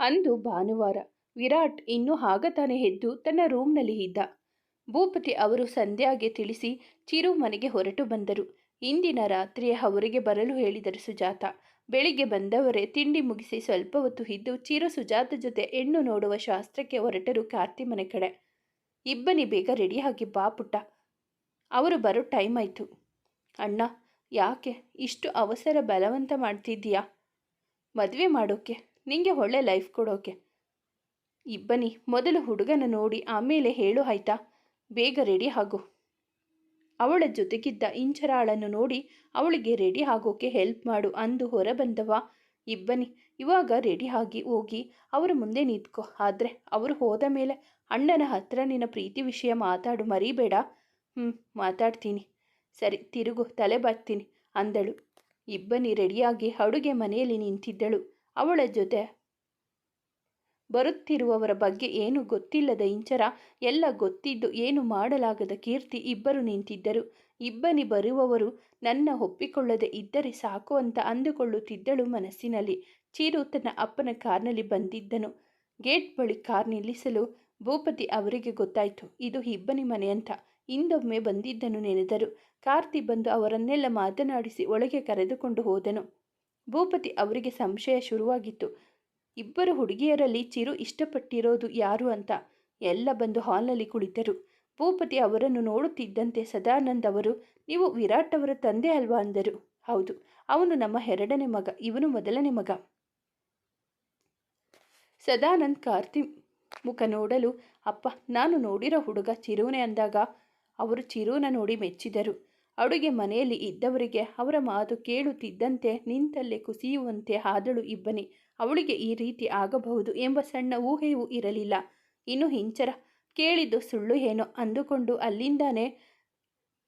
ಅಂದು ಭಾನುವಾರ ವಿರಾಟ್ ಇನ್ನೂ ಆಗತಾನೆ ಎದ್ದು ತನ್ನ ರೂಮ್ನಲ್ಲಿ ಇದ್ದ. ಭೂಪತಿ ಅವರು ಸಂಧ್ಯಾಗೆ ತಿಳಿಸಿ ಚಿರು ಮನೆಗೆ ಹೊರಟು ಬಂದರು. ಇಂದಿನ ರಾತ್ರಿ ಅವರಿಗೆ ಬರಲು ಹೇಳಿದರು ಸುಜಾತ. ಬೆಳಿಗ್ಗೆ ಬಂದವರೇ ತಿಂಡಿ ಮುಗಿಸಿ ಸ್ವಲ್ಪ ಹೊತ್ತು ಇದ್ದು ಚಿರು ಸುಜಾತ ಜೊತೆ ಹೆಣ್ಣು ನೋಡುವ ಶಾಸ್ತ್ರಕ್ಕೆ ಹೊರಟರು ಕಾರ್ತಿ ಮನೆ ಕಡೆ. ಇಬ್ಬನಿ ಬೇಗ ರೆಡಿಯಾಗಿ ಬಾ ಪುಟ್ಟ. ಅವರು ಬರೋ ಟೈಮ್ ಆಯಿತು. ಅಣ್ಣ, ಯಾಕೆ ಇಷ್ಟು ಅವಸರ ಬಲವಂತ ಮಾಡ್ತಿದ್ದೀಯಾ? ಮದುವೆ ಮಾಡೋಕ್ಕೆ ನಿಂಗೆ ಒಳ್ಳೆ ಲೈಫ್ ಕೊಡೋಕೆ. ಇಬ್ಬನಿ ಮೊದಲು ಹುಡುಗನ ನೋಡಿ ಆಮೇಲೆ ಹೇಳು ಆಯ್ತಾ? ಬೇಗ ರೆಡಿ ಆಗು. ಅವಳ ಜೊತೆಗಿದ್ದ ಇಂಚರಾಳನ್ನು ನೋಡಿ, ಅವಳಿಗೆ ರೆಡಿ ಆಗೋಕೆ ಹೆಲ್ಪ್ ಮಾಡು ಅಂದು ಹೊರಬಂದವ. ಇಬ್ಬನಿ ಇವಾಗ ರೆಡಿ ಆಗಿ ಹೋಗಿ ಅವರ ಮುಂದೆ ನಿಂತ್ಕೊ. ಆದರೆ ಅವರು ಹೋದ ಮೇಲೆ ಅಣ್ಣನ ಹತ್ರ ನಿನ್ನ ಪ್ರೀತಿ ವಿಷಯ ಮಾತಾಡು, ಮರಿಬೇಡ. ಹ್ಞೂ ಮಾತಾಡ್ತೀನಿ. ಸರಿ, ತಿರುಗು, ತಲೆ ಬರ್ತೀನಿ ಅಂದಳು. ಇಬ್ಬನಿ ರೆಡಿಯಾಗಿ ಅಡುಗೆ ಮನೆಯಲ್ಲಿ ನಿಂತಿದ್ದಳು. ಅವಳ ಜೊತೆ ಬರುತ್ತಿರುವವರ ಬಗ್ಗೆ ಏನು ಗೊತ್ತಿಲ್ಲದ ಇಂಚರ, ಎಲ್ಲ ಗೊತ್ತಿದ್ದು ಏನು ಮಾಡಲಾಗದ ಕೀರ್ತಿ ಇಬ್ಬರು ನಿಂತಿದ್ದರು. ಇಬ್ಬನಿ ಬರುವವರು ನನ್ನ ಒಪ್ಪಿಕೊಳ್ಳದೆ ಇದ್ದರೆ ಸಾಕು ಅಂತ ಅಂದುಕೊಳ್ಳುತ್ತಿದ್ದಳು ಮನಸ್ಸಿನಲ್ಲಿ. ಚೀರು ತನ್ನ ಅಪ್ಪನ ಕಾರ್ನಲ್ಲಿ ಬಂದಿದ್ದನು. ಗೇಟ್ ಬಳಿ ಕಾರ್ ನಿಲ್ಲಿಸಲು ಭೂಪತಿ ಅವರಿಗೆ ಗೊತ್ತಾಯಿತು, ಇದು ಇಬ್ಬನಿ ಮನೆ ಅಂತ. ಹಿಂದೊಮ್ಮೆ ಬಂದಿದ್ದನು ನೆನೆದರು. ಕಾರ್ತಿ ಬಂದು ಅವರನ್ನೆಲ್ಲ ಮಾತನಾಡಿಸಿ ಒಳಗೆ ಕರೆದುಕೊಂಡು ಹೋದನು. ಭೂಪತಿ ಅವರಿಗೆ ಸಂಶಯ ಶುರುವಾಗಿತ್ತು. ಇಬ್ಬರು ಹುಡುಗಿಯರಲ್ಲಿ ಚಿರು ಇಷ್ಟಪಟ್ಟಿರೋದು ಯಾರು ಅಂತ ಎಲ್ಲ ಬಂದು ಹಾಲ್ನಲ್ಲಿ ಕುಳಿತರು. ಭೂಪತಿ ಅವರನ್ನು ನೋಡುತ್ತಿದ್ದಂತೆ ಸದಾನಂದ್ ಅವರು, ನೀವು ವಿರಾಟ್ ಅವರ ತಂದೆ ಅಲ್ವಾ? ಅಂದರು. ಹೌದು, ಅವನು ನಮ್ಮ ಎರಡನೇ ಮಗ, ಇವನು ಮೊದಲನೇ ಮಗ. ಸದಾನಂದ್ ಕಾರ್ತಿ ಮುಖ ನೋಡಲು, ಅಪ್ಪ, ನಾನು ನೋಡಿರೋ ಹುಡುಗ ಚಿರೂನೆ ಅಂದಾಗ ಅವರು ಚಿರೂನ ನೋಡಿ ಮೆಚ್ಚಿದರು. ಅಡುಗೆ ಮನೆಯಲ್ಲಿ ಇದ್ದವರಿಗೆ ಅವರ ಮಾತು ಕೇಳುತ್ತಿದ್ದಂತೆ ನಿಂತಲ್ಲೇ ಕುಸಿಯುವಂತೆ ಆದಳು ಇಬ್ಬನಿ. ಅವಳಿಗೆ ಈ ರೀತಿ ಆಗಬಹುದು ಎಂಬ ಸಣ್ಣ ಊಹೆಯೂ ಇರಲಿಲ್ಲ. ಇನ್ನು ಹಿಂಚರ ಕೇಳಿದ್ದು ಸುಳ್ಳು ಏನೋ ಅಂದುಕೊಂಡು ಅಲ್ಲಿಂದಾನೆ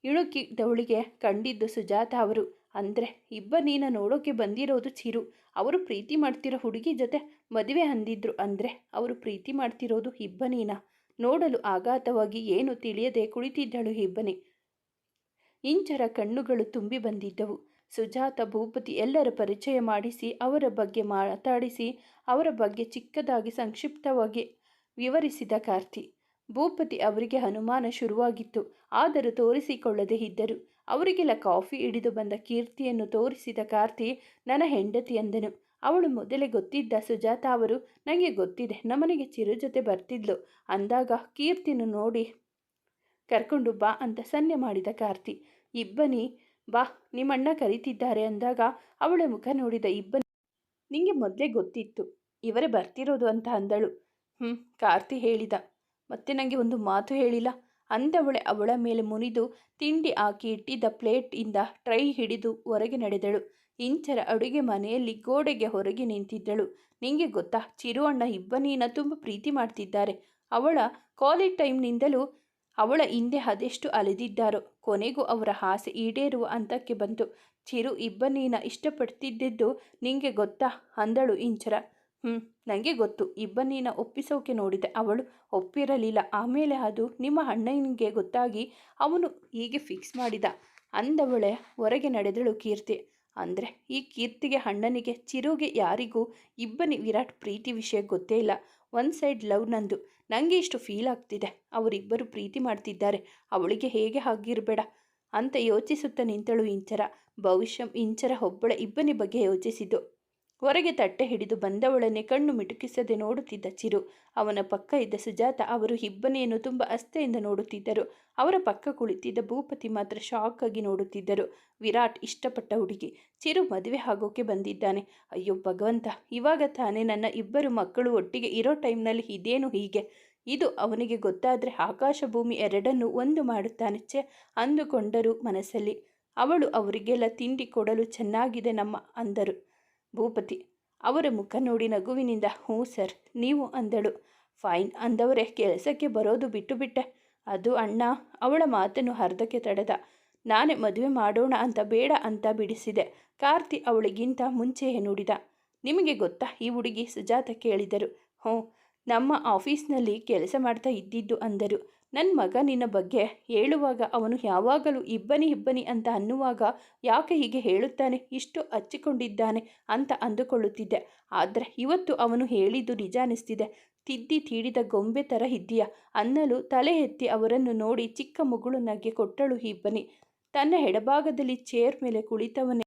ಇಣುಕಿದ್ದವಳಿಗೆ ಕಂಡಿದ್ದು ಸುಜಾತ ಅವರು. ಅಂದರೆ ಇಬ್ಬನೀನ ನೋಡೋಕೆ ಬಂದಿರೋದು ಚಿರು. ಅವರು ಪ್ರೀತಿ ಮಾಡ್ತಿರೋ ಹುಡುಗಿ ಜೊತೆ ಮದುವೆ ಅಂದಿದ್ರು ಅಂದರೆ ಅವರು ಪ್ರೀತಿ ಮಾಡ್ತಿರೋದು ಇಬ್ಬನೀನ ನೋಡಲು ಆಘಾತವಾಗಿ ಏನು ತಿಳಿಯದೆ ಕುಳಿತಿದ್ದಳು ಇಬ್ಬನಿ. ಇಂಚರ ಕಣ್ಣುಗಳು ತುಂಬಿ ಬಂದಿದ್ದವು. ಸುಜಾತ ಭೂಪತಿ ಎಲ್ಲರ ಪರಿಚಯ ಮಾಡಿಸಿ, ಅವರ ಬಗ್ಗೆ ಮಾತಾಡಿಸಿ, ಅವರ ಬಗ್ಗೆ ಚಿಕ್ಕದಾಗಿ ಸಂಕ್ಷಿಪ್ತವಾಗಿ ವಿವರಿಸಿದ ಕಾರ್ತಿ. ಭೂಪತಿ ಅವರಿಗೆ ಅನುಮಾನ ಶುರುವಾಗಿತ್ತು. ಆದರೂ ತೋರಿಸಿಕೊಳ್ಳದೆ ಇದ್ದರು. ಅವರಿಗೆಲ್ಲ ಕಾಫಿ ಹಿಡಿದು ಬಂದ ಕೀರ್ತಿಯನ್ನು ತೋರಿಸಿದ ಕಾರ್ತಿ, ನನ್ನ ಹೆಂಡತಿ ಅಂದನು. ಅವಳು ಮೊದಲೇ ಗೊತ್ತಿದ್ದ ಸುಜಾತ ಅವರು ನನಗೆ ಗೊತ್ತಿದೆ. ನಮ್ಮನೆಗೆ ಚಿರು ಜೊತೆ ಬರ್ತಿದ್ಲು. ಅಂದಾಗ ಕೀರ್ತಿನ ನೋಡಿ ಕರ್ಕೊಂಡು ಬಾ ಅಂತ ಸನ್ನೆ ಮಾಡಿದ ಕಾರ್ತಿ. ಇಬ್ಬನಿ, ಬಾ, ನಿಮ್ಮಣ್ಣ ಕರೀತಿದ್ದಾರೆ ಅಂದಾಗ ಅವಳ ಮುಖ ನೋಡಿದ ಇಬ್ಬನಿ, ನಿಂಗೆ ಮೊದಲೇ ಗೊತ್ತಿತ್ತು, ಇವರೇ ಬರ್ತಿರೋದು ಅಂತ ಅಂದಳು. ಹ್ಞೂ ಕಾರ್ತಿ ಹೇಳಿದ. ಮತ್ತೆ ನನಗೆ ಒಂದು ಮಾತು ಹೇಳಿಲ್ಲ? ಅಂದವಳೆ ಅವಳ ಮೇಲೆ ಮುನಿದು ತಿಂಡಿ ಹಾಕಿ ಇಟ್ಟಿದ್ದ ಪ್ಲೇಟಿಂದ ಟ್ರೈ ಹಿಡಿದು ಹೊರಗೆ ನಡೆದಳು. ಇಂಚರ ಅಡುಗೆ ಮನೆಯಲ್ಲಿ ಗೋಡೆಗೆ ಹೊರಗೆ ನಿಂತಿದ್ದಳು. ನಿಂಗೆ ಗೊತ್ತಾ, ಚಿರು ಅಣ್ಣ ಇಬ್ಬನಿನ ತುಂಬ ಪ್ರೀತಿ ಮಾಡ್ತಿದ್ದಾರೆ. ಅವಳ ಕಾಲೇಜ್ ಟೈಮ್ನಿಂದಲೂ ಅವಳ ಹಿಂದೆ ಅದೆಷ್ಟು ಅಲೆದಿದ್ದಾರೋ, ಕೊನೆಗೂ ಅವರ ಆಸೆ ಈಡೇರುವ ಹಂತಕ್ಕೆ ಬಂತು. ಚಿರು ಇಬ್ಬನೀನ ಇಷ್ಟಪಡ್ತಿದ್ದಿದ್ದು ನಿಂಗೆ ಗೊತ್ತಾ? ಅಂದಳು ಇಂಚರ. ಹ್ಞೂ ನನಗೆ ಗೊತ್ತು. ಇಬ್ಬನೀನ ಒಪ್ಪಿಸೋಕೆ ನೋಡಿದೆ. ಅವಳು ಒಪ್ಪಿರಲಿಲ್ಲ. ಆಮೇಲೆ ಅದು ನಿಮ್ಮ ಅಣ್ಣನಿಗೆ ಗೊತ್ತಾಗಿ ಅವನು ಹೀಗೆ ಫಿಕ್ಸ್ ಮಾಡಿದ. ಅಂದವಳೆ ಹೊರಗೆ ನಡೆದಳು ಕೀರ್ತಿ. ಅಂದರೆ ಈ ಕೀರ್ತಿಗೆ ಅಣ್ಣನಿಗೆ ಚಿರುಗೆ ಯಾರಿಗೂ ಇಬ್ಬನಿ ವಿರಾಟ್ ಪ್ರೀತಿ ವಿಷಯ ಗೊತ್ತೇ ಇಲ್ಲ. ಒನ್ ಸೈಡ್ ಲವ್ ನಂದು. ನನಗೆ ಇಷ್ಟು ಫೀಲ್ ಆಗ್ತಿದೆ. ಅವರಿಬ್ಬರು ಪ್ರೀತಿ ಮಾಡ್ತಿದ್ದಾರೆ. ಅವಳಿಗೆ ಹೇಗೆ ಆಗಿರಬೇಡ ಅಂತ ಯೋಚಿಸುತ್ತಾ ನಿಂತಳು ಇಂಚರ. ಭವಿಷ್ಯ ಇಂಚರ ಒಬ್ಬಳ ಇಬ್ಬನಿ ಬಗ್ಗೆ ಯೋಚಿಸಿದ್ದು. ಹೊರಗೆ ತಟ್ಟೆ ಹಿಡಿದು ಬಂದವಳನ್ನೇ ಕಣ್ಣು ಮಿಟುಕಿಸದೆ ನೋಡುತ್ತಿದ್ದ ಚಿರು. ಅವನ ಪಕ್ಕ ಇದ್ದ ಸುಜಾತ ಅವರು ಇಬ್ಬನಿಯನ್ನು ತುಂಬ ಅಸ್ತೆಯಿಂದ ನೋಡುತ್ತಿದ್ದರು. ಅವರ ಪಕ್ಕ ಕುಳಿತಿದ್ದ ಭೂಪತಿ ಮಾತ್ರ ಶಾಕ್ ಆಗಿ ನೋಡುತ್ತಿದ್ದರು. ವಿರಾಟ್ ಇಷ್ಟಪಟ್ಟ ಹುಡುಗಿ. ಚಿರು ಮದುವೆ ಆಗೋಕೆ ಬಂದಿದ್ದಾನೆ. ಅಯ್ಯೋ ಭಗವಂತ, ಇವಾಗ ತಾನೇ ನನ್ನ ಇಬ್ಬರು ಮಕ್ಕಳು ಒಟ್ಟಿಗೆ ಇರೋ ಟೈಮ್ನಲ್ಲಿ ಇದೇನು ಹೀಗೆ? ಇದು ಅವನಿಗೆ ಗೊತ್ತಾದರೆ ಆಕಾಶ ಭೂಮಿ ಎರಡನ್ನೂ ಒಂದು ಮಾಡುತ್ತಾನೆ ಛೆ, ಅಂದುಕೊಂಡರು ಮನಸ್ಸಲ್ಲಿ. ಅವಳು ಅವರಿಗೆಲ್ಲ ತಿಂಡಿ ಕೊಡಲು ಚೆನ್ನಾಗಿದೆ ನಮ್ಮ, ಅಂದರು. ಭೂಪತಿ. ಅವರ ಮುಖ ನೋಡಿ ನಗುವಿನಿಂದ, ಹ್ಞೂ ಸರ್, ನೀವು ಅಂದಳು. ಫೈನ್ ಅಂದವರೇ, ಕೆಲಸಕ್ಕೆ ಬರೋದು ಬಿಟ್ಟು ಬಿಟ್ಟೆ. ಅದು ಅಣ್ಣ, ಅವಳ ಮಾತನ್ನು ಅರ್ಧಕ್ಕೆ ತಡೆದ. ನಾನೇ ಮದುವೆ ಮಾಡೋಣ ಅಂತ ಬೇಡ ಅಂತ ಬಿಡಿಸಿದೆ. ಕಾರ್ತಿ ಅವಳಿಗಿಂತ ಮುಂಚೆಯೇ ನುಡಿದ. ನಿಮಗೆ ಗೊತ್ತಾ, ಈ ಹುಡುಗಿ ಸುಜಾತ ಕೇಳಿದರು. ಹ್ಞೂ, ನಮ್ಮ ಆಫೀಸ್ನಲ್ಲಿ ಕೆಲಸ ಮಾಡ್ತಾ ಇದ್ದಿದ್ದು ಅಂದರು. ನನ್ನ ಮಗ ನಿನ್ನ ಬಗ್ಗೆ ಹೇಳುವಾಗ ಅವನು ಯಾವಾಗಲೂ ಇಬ್ಬನಿ ಇಬ್ಬನಿ ಅಂತ ಅನ್ನುವಾಗ ಯಾಕೆ ಹೀಗೆ ಹೇಳುತ್ತಾನೆ? ಇಷ್ಟು ಹಚ್ಚಿಕೊಂಡಿದ್ದಾನೆ ಅಂತ ಅಂದುಕೊಳ್ಳುತ್ತಿದ್ದೆ. ಆದರೆ ಇವತ್ತು ಅವನು ಹೇಳಿದ್ದು ನಿಜ ಅನಿಸ್ತಿದೆ. ತಿದ್ದಿ ತೀಡಿದ ಗೊಂಬೆ ಥರ ಇದ್ದೀಯ? ಅನ್ನಲು ತಲೆ ಎತ್ತಿ ಅವರನ್ನು ನೋಡಿ ಚಿಕ್ಕ ಮುಗುಳು ನಗೆ ಕೊಟ್ಟಳು ಇಬ್ಬನಿ. ತನ್ನ ಎಡಭಾಗದಲ್ಲಿ ಚೇರ್ ಮೇಲೆ ಕುಳಿತವನೇ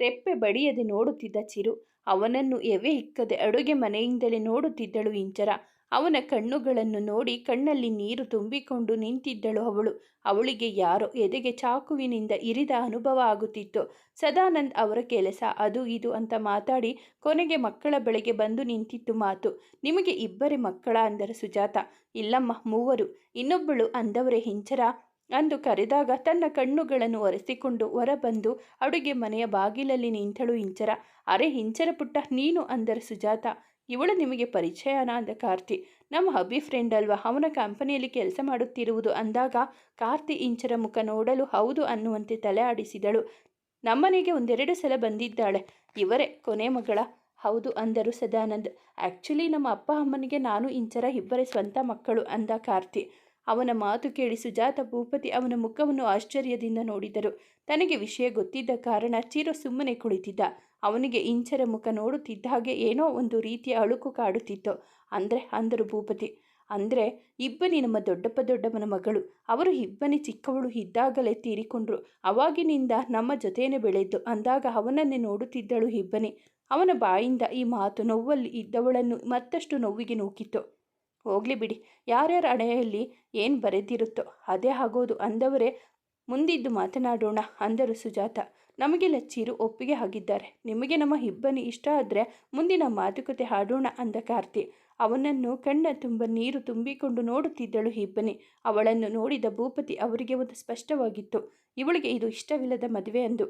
ರೆಪ್ಪೆ ಬಡಿಯದೆ ನೋಡುತ್ತಿದ್ದ ಚಿರು. ಅವನನ್ನು ಎವೆ ಇಕ್ಕದೆ ಅಡುಗೆ ಮನೆಯಿಂದಲೇ ನೋಡುತ್ತಿದ್ದಳು ಇಂಚರ. ಅವನ ಕಣ್ಣುಗಳನ್ನು ನೋಡಿ ಕಣ್ಣಲ್ಲಿ ನೀರು ತುಂಬಿಕೊಂಡು ನಿಂತಿದ್ದಳು ಅವಳು. ಅವಳಿಗೆ ಯಾರೋ ಎದೆಗೆ ಚಾಕುವಿನಿಂದ ಇರಿದ ಅನುಭವ ಆಗುತ್ತಿತ್ತು. ಸದಾನಂದ್ ಅವರ ಕೆಲಸ ಅದು ಇದು ಅಂತ ಮಾತಾಡಿ ಕೊನೆಗೆ ಮಕ್ಕಳ ಬಳಿಗೆ ಬಂದು ನಿಂತಿತ್ತು ಮಾತು. ನಿಮಗೆ ಇಬ್ಬರೇ ಮಕ್ಕಳ ಅಂದರೆ ಸುಜಾತ. ಇಲ್ಲಮ್ಮ, ಮೂವರು. ಇನ್ನೊಬ್ಬಳು ಅಂದವರೇ ಹಿಂಚರ ಅಂದು ಕರೆದಾಗ ತನ್ನ ಕಣ್ಣುಗಳನ್ನು ಒರೆಸಿಕೊಂಡು ಹೊರಬಂದು ಅಡುಗೆ ಮನೆಯ ಬಾಗಿಲಲ್ಲಿ ನಿಂತಳು ಹಿಂಚರ. ಅರೆ, ಹಿಂಚರ ಪುಟ್ಟ, ನೀನು ಅಂದರೆ ಸುಜಾತ. ಇವಳು ನಿಮಗೆ ಪರಿಚಯನ ಅಂದ ಕಾರ್ತಿ. ನಮ್ಮ ಹಬ್ಬಿ ಫ್ರೆಂಡ್ ಅಲ್ವಾ? ಅವನ ಕಂಪನಿಯಲ್ಲಿ ಕೆಲಸ ಮಾಡುತ್ತಿರುವುದು ಅಂದಾಗ ಕಾರ್ತಿ ಇಂಚರ ಮುಖ ನೋಡಲು ಹೌದು ಅನ್ನುವಂತೆ ತಲೆ ಆಡಿಸಿದಳು. ನಮ್ಮನೆಗೆ ಒಂದೆರಡು ಸಲ ಬಂದಿದ್ದಾಳೆ. ಇವರೇ ಕೊನೆ ಮಗಳ. ಹೌದು ಅಂದರು ಸದಾನಂದ್. ಆ್ಯಕ್ಚುಲಿ ನಮ್ಮ ಅಪ್ಪ ಅಮ್ಮನಿಗೆ ನಾನು ಇಂಚರ ಇಬ್ಬರೇ ಸ್ವಂತ ಮಕ್ಕಳು ಅಂದ ಕಾರ್ತಿ. ಅವನ ಮಾತು ಕೇಳಿ ಸುಜಾತ ಭೂಪತಿ ಅವನ ಮುಖವನ್ನು ಆಶ್ಚರ್ಯದಿಂದ ನೋಡಿದರು. ತನಗೆ ವಿಷಯ ಗೊತ್ತಿದ್ದ ಕಾರಣ ಚಿರ ಸುಮ್ಮನೆ ಕುಳಿತಿದ್ದ. ಅವನಿಗೆ ಇಂಚರ ಮುಖ ನೋಡುತ್ತಿದ್ದ ಹಾಗೆ ಏನೋ ಒಂದು ರೀತಿಯ ಅಳುಕು ಕಾಡುತ್ತಿತ್ತು. ಅಂದರೆ, ಅಂದರು ಭೂಪತಿ. ಅಂದರೆ, ಇಬ್ಬನಿ ನಮ್ಮ ದೊಡ್ಡಪ್ಪ ದೊಡ್ಡಮ್ಮನ ಮಗಳು. ಅವರು ಇಬ್ಬನಿ ಚಿಕ್ಕವಳು ಇದ್ದಾಗಲೇ ತೀರಿಕೊಂಡ್ರು. ಅವಾಗಿನಿಂದ ನಮ್ಮ ಜೊತೆಯೇ ಬೆಳೆದ್ದು. ಅಂದಾಗ ಅವನನ್ನೇ ನೋಡುತ್ತಿದ್ದಳು ಇಬ್ಬನಿ. ಅವನ ಬಾಯಿಂದ ಈ ಮಾತು ನೋವಲ್ಲಿ ಇದ್ದವಳನ್ನು ಮತ್ತಷ್ಟು ನೋವಿಗೆ ನೂಕಿತ್ತು. ಹೋಗಲಿ ಬಿಡಿ. ಯಾರ್ಯಾರ ಹಣೆಯಲ್ಲಿ ಏನು ಬರೆದಿರುತ್ತೋ ಅದೇ ಆಗೋದು ಅಂದವರೇ ಮುಂದಿದ್ದು ಮಾತನಾಡೋಣ ಅಂದರು ಸುಜಾತ. ನಮಗೆಲ್ಲ ಚಿರು ಒಪ್ಪಿಗೆ ಆಗಿದ್ದಾರೆ. ನಿಮಗೆ ನಮ್ಮ ಇಬ್ಬನಿ ಇಷ್ಟ ಆದರೆ ಮುಂದಿನ ಮಾತುಕತೆ ಹಾಡೋಣ ಅಂದ ಕಾರ್ತಿ. ಅವನನ್ನು ಕಣ್ಣ ತುಂಬ ನೀರು ತುಂಬಿಕೊಂಡು ನೋಡುತ್ತಿದ್ದಳು ಇಬ್ಬನಿ. ಅವಳನ್ನು ನೋಡಿದ ಭೂಪತಿ ಅವರಿಗೆ ಒಂದು ಸ್ಪಷ್ಟವಾಗಿತ್ತು. ಇವಳಿಗೆ ಇದು ಇಷ್ಟವಿಲ್ಲದ ಮದುವೆ ಅಂದು.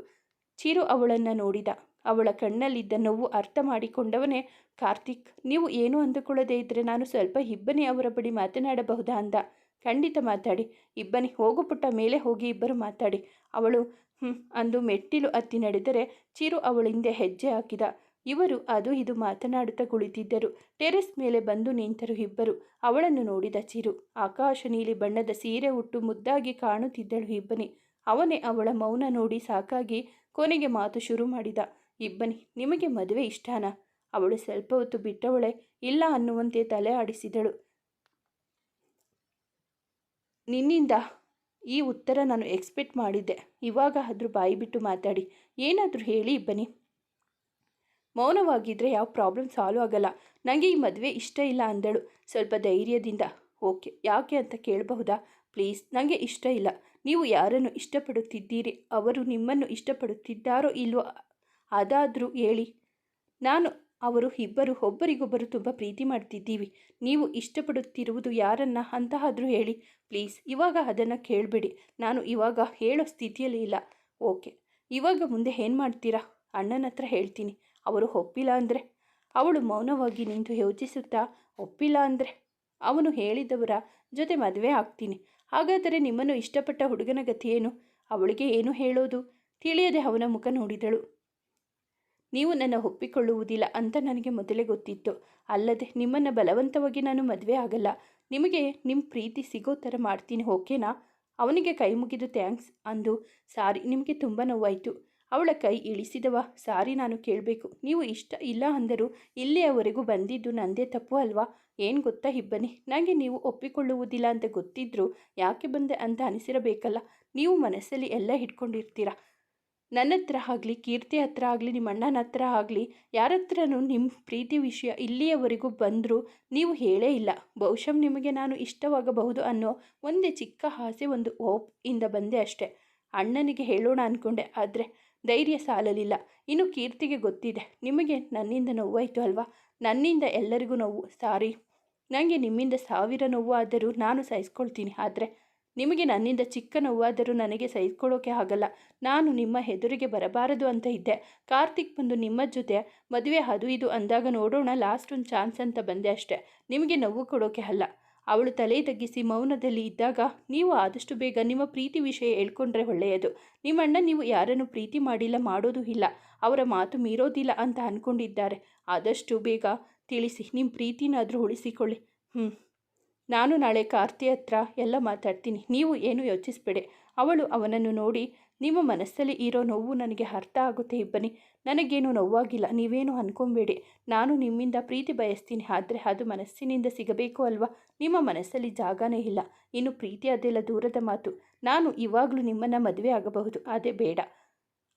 ಚೀರು ಅವಳನ್ನು ನೋಡಿದ. ಅವಳ ಕಣ್ಣಲ್ಲಿದ್ದ ನೋವು ಅರ್ಥ ಮಾಡಿಕೊಂಡವನೇ, ಕಾರ್ತಿಕ್, ನೀವು ಏನು ಅಂದುಕೊಳ್ಳದೇ ಇದ್ದರೆ ನಾನು ಸ್ವಲ್ಪ ಇಬ್ಬನಿ ಅವರ ಬಳಿ ಮಾತನಾಡಬಹುದಾ ಅಂದ. ಖಂಡಿತ ಮಾತಾಡಿ. ಇಬ್ಬನಿ ಹೋಗು ಪುಟ್ಟ ಮೇಲೆ ಹೋಗಿ ಇಬ್ಬರು ಮಾತಾಡಿ. ಅವಳು ಹ್ಞೂ ಅಂದು ಮೆಟ್ಟಿಲು ಹತ್ತಿ ನಡೆದರೆ ಚಿರು ಅವಳಿಂದೆ ಹೆಜ್ಜೆ ಹಾಕಿದ. ಇವರು ಅದು ಇದು ಮಾತನಾಡುತ್ತಾ ಕುಳಿತಿದ್ದರು. ಟೆರೆಸ್ ಮೇಲೆ ಬಂದು ನಿಂತರು ಇಬ್ಬರು. ಅವಳನ್ನು ನೋಡಿದ ಚಿರು. ಆಕಾಶ ನೀಲಿ ಬಣ್ಣದ ಸೀರೆ ಉಟ್ಟು ಮುದ್ದಾಗಿ ಕಾಣುತ್ತಿದ್ದಳು ಇಬ್ಬನಿ. ಅವನೇ ಅವಳ ಮೌನ ನೋಡಿ ಸಾಕಾಗಿ ಕೊನೆಗೆ ಮಾತು ಶುರು ಮಾಡಿದ. ಇಬ್ಬನಿ ನಿಮಗೆ ಮದುವೆ ಇಷ್ಟನಾ? ಅವಳು ಸ್ವಲ್ಪ ಹೊತ್ತು ಬಿಟ್ಟವಳೆ, ಇಲ್ಲ ಅನ್ನುವಂತೆ ತಲೆ ಆಡಿಸಿದಳು. ನಿನ್ನಿಂದ ಈ ಉತ್ತರ ನಾನು ಎಕ್ಸ್ಪೆಕ್ಟ್ ಮಾಡಿದ್ದೆ. ಇವಾಗ ಆದರೂ ಬಾಯಿ ಬಿಟ್ಟು ಮಾತಾಡಿ. ಏನಾದರೂ ಹೇಳಿ ಬನ್ನಿ. ಮೌನವಾಗಿದ್ದರೆ ಯಾವ ಪ್ರಾಬ್ಲಮ್ ಸಾಲ್ವ್ ಆಗಲ್ಲ. ನನಗೆ ಈ ಮದುವೆ ಇಷ್ಟ ಇಲ್ಲ ಅಂದಳು. ಸ್ವಲ್ಪ ಧೈರ್ಯದಿಂದ, ಓಕೆ, ಯಾಕೆ ಅಂತ ಕೇಳಬಹುದಾ? ಪ್ಲೀಸ್ ನನಗೆ ಇಷ್ಟ ಇಲ್ಲ. ನೀವು ಯಾರನ್ನು ಇಷ್ಟಪಡುತ್ತಿದ್ದೀರಿ? ಅವರು ನಿಮ್ಮನ್ನು ಇಷ್ಟಪಡುತ್ತಿದ್ದಾರೋ ಇಲ್ವೋ ಅದಾದರೂ ಹೇಳಿ. ನಾನು, ಅವರು ಇಬ್ಬರು ಒಬ್ಬರಿಗೊಬ್ಬರು ತುಂಬ ಪ್ರೀತಿ ಮಾಡ್ತಿದ್ದೀವಿ. ನೀವು ಇಷ್ಟಪಡುತ್ತಿರುವುದು ಯಾರನ್ನ ಅಂತಹಾದರೂ ಹೇಳಿ. ಪ್ಲೀಸ್, ಇವಾಗ ಅದನ್ನು ಕೇಳಬೇಡಿ. ನಾನು ಇವಾಗ ಹೇಳೋ ಸ್ಥಿತಿಯಲ್ಲಿ ಇಲ್ಲ. ಓಕೆ, ಇವಾಗ ಮುಂದೆ ಏನು ಮಾಡ್ತೀರಾ? ಅಣ್ಣನ ಹತ್ರ ಹೇಳ್ತೀನಿ. ಅವರು ಒಪ್ಪಿಲ್ಲ ಅಂದರೆ? ಅವಳು ಮೌನವಾಗಿ ನಿಂತು ಯೋಚಿಸುತ್ತಾ, ಒಪ್ಪಿಲ್ಲ ಅಂದರೆ? ಅವನು ಹೇಳಿದವರ ಜೊತೆ ಮದುವೆ ಆಗ್ತೀನಿ. ಹಾಗಾದರೆ ನಿಮ್ಮನ್ನು ಇಷ್ಟಪಟ್ಟ ಹುಡುಗನ ಗತಿ ಏನು? ಅವಳಿಗೆ ಏನು ಹೇಳೋದು? ತಿಳಿಯದೆ ಅವನ ಮುಖ ನೋಡಿದಳು. ನೀವು ನನ್ನ ಒಪ್ಪಿಕೊಳ್ಳುವುದಿಲ್ಲ ಅಂತ ನನಗೆ ಮೊದಲೇ ಗೊತ್ತಿತ್ತು. ಅಲ್ಲದೆ ನಿಮ್ಮನ್ನು ಬಲವಂತವಾಗಿ ನಾನು ಮದುವೆ ಆಗಲ್ಲ. ನಿಮಗೆ ನಿಮ್ಮ ಪ್ರೀತಿ ಸಿಗೋ ಥರ ಮಾಡ್ತೀನಿ, ಓಕೆನಾ? ಅವನಿಗೆ ಕೈ ಮುಗಿದು ಥ್ಯಾಂಕ್ಸ್ ಅಂದು ಸಾರಿ, ನಿಮಗೆ ತುಂಬ ನೋವಾಯಿತು. ಅವಳ ಕೈ ಇಳಿಸಿದವ, ಸಾರಿ ನಾನು ಕೇಳಬೇಕು. ನೀವು ಇಷ್ಟ ಇಲ್ಲ ಅಂದರೂ ಇಲ್ಲಿಯವರೆಗೂ ಬಂದಿದ್ದು ನಂದೇ ತಪ್ಪು ಅಲ್ವಾ? ಏನು ಗೊತ್ತಾ ಇಬ್ಬನಿ ನನಗೆ ನೀವು ಒಪ್ಪಿಕೊಳ್ಳುವುದಿಲ್ಲ ಅಂತ ಗೊತ್ತಿದ್ದರೂ ಯಾಕೆ ಬಂದೆ ಅಂತ ಅನಿಸಿರಬೇಕಲ್ಲ? ನೀವು ಮನಸ್ಸಲ್ಲಿ ಎಲ್ಲ ಇಟ್ಕೊಂಡಿರ್ತೀರ ನನ್ನ ಹತ್ರ ಆಗಲಿ, ಕೀರ್ತಿ ಹತ್ರ ಆಗಲಿ, ನಿಮ್ಮ ಅಣ್ಣನ ಹತ್ರ ಆಗಲಿ, ಯಾರ ಹತ್ರನೂ ನಿಮ್ಮ ಪ್ರೀತಿ ವಿಷಯ ಇಲ್ಲಿಯವರೆಗೂ ಬಂದರೂ ನೀವು ಹೇಳೇ ಇಲ್ಲ. ಬಹುಶಃ ನಿಮಗೆ ನಾನು ಇಷ್ಟವಾಗಬಹುದು ಅನ್ನೋ ಒಂದೇ ಚಿಕ್ಕ ಆಸೆ ಒಂದು ಹೋಪ್ ಇಂದ ಬಂದೆ ಅಷ್ಟೆ. ಅಣ್ಣನಿಗೆ ಹೇಳೋಣ ಅಂದ್ಕೊಂಡೆ ಆದರೆ ಧೈರ್ಯ ಸಾಲಲಿಲ್ಲ. ಇನ್ನು ಕೀರ್ತಿಗೆ ಗೊತ್ತಿದೆ. ನಿಮಗೆ ನನ್ನಿಂದ ನೋವಾಯಿತು ಅಲ್ವಾ? ನನ್ನಿಂದ ಎಲ್ಲರಿಗೂ ನೋವು. ಸಾರಿ. ನನಗೆ ನಿಮ್ಮಿಂದ ಸಾವಿರ ನೋವು ಆದರೂ ನಾನು ಸಹಿಸ್ಕೊಳ್ತೀನಿ ಆದರೆ ನಿಮಗೆ ನನ್ನಿಂದ ಚಿಕ್ಕ ನೋವಾದರೂ ನನಗೆ ಸಹಿಸ್ಕೊಳ್ಳೋಕೆ ಆಗಲ್ಲ. ನಾನು ನಿಮ್ಮ ಎದುರಿಗೆ ಬರಬಾರದು ಅಂತ ಇದ್ದೆ. ಕಾರ್ತಿಕ್ ಬಂದು ನಿಮ್ಮ ಜೊತೆ ಮದುವೆ ಅದು ಇದು ಅಂದಾಗ ನೋಡೋಣ ಲಾಸ್ಟ್ ಒಂದು ಚಾನ್ಸ್ ಅಂತ ಬಂದೆ ಅಷ್ಟೆ. ನಿಮಗೆ ನೋವು ಕೊಡೋಕೆ ಅಲ್ಲ. ಅವಳು ತಲೆ ತಗ್ಗಿಸಿ ಮೌನದಲ್ಲಿ ಇದ್ದಾಗ ನೀವು ಆದಷ್ಟು ಬೇಗ ನಿಮ್ಮ ಪ್ರೀತಿ ವಿಷಯ ಹೇಳ್ಕೊಂಡ್ರೆ ಒಳ್ಳೆಯದು. ನಿಮ್ಮಣ್ಣ ನೀವು ಯಾರನ್ನು ಪ್ರೀತಿ ಮಾಡಿಲ್ಲ, ಮಾಡೋದು ಇಲ್ಲ. ಅವರ ಮಾತು ಮೀರೋದಿಲ್ಲ ಅಂತ ಅಂದ್ಕೊಂಡಿದ್ದಾರೆ ಆದಷ್ಟು ಬೇಗ ತಿಳಿಸಿ ನಿಮ್ಮ ಪ್ರೀತಿನಾದರೂ ಉಳಿಸಿಕೊಳ್ಳಿ. ಹ್ಞೂ ನಾನು ನಾಳೆ ಕಾರ್ತಿ ಹತ್ರ ಎಲ್ಲ ಮಾತಾಡ್ತೀನಿ. ನೀವು ಏನು ಯೋಚಿಸ್ಬೇಡಿ. ಅವಳು ಅವನನ್ನು ನೋಡಿ, ನಿಮ್ಮ ಮನಸ್ಸಲ್ಲಿ ಇರೋ ನೋವು ನನಗೆ ಅರ್ಥ ಆಗುತ್ತೆ ಇಬ್ಬನಿ. ನನಗೇನು ನೋವಾಗಿಲ್ಲ. ನೀವೇನು ಅನ್ಕೊಂಬೇಡಿ. ನಾನು ನಿಮ್ಮಿಂದ ಪ್ರೀತಿ ಬಯಸ್ತೀನಿ. ಆದರೆ ಅದು ಮನಸ್ಸಿನಿಂದ ಸಿಗಬೇಕು ಅಲ್ವಾ? ನಿಮ್ಮ ಮನಸ್ಸಲ್ಲಿ ಜಾಗನೇ ಇಲ್ಲ. ಇನ್ನು ಪ್ರೀತಿ ಅದೆಲ್ಲ ದೂರದ ಮಾತು. ನಾನು ಇವಾಗಲೂ ನಿಮ್ಮನ್ನು ಮದುವೆ ಆಗಬಹುದು. ಅದೇ ಬೇಡ.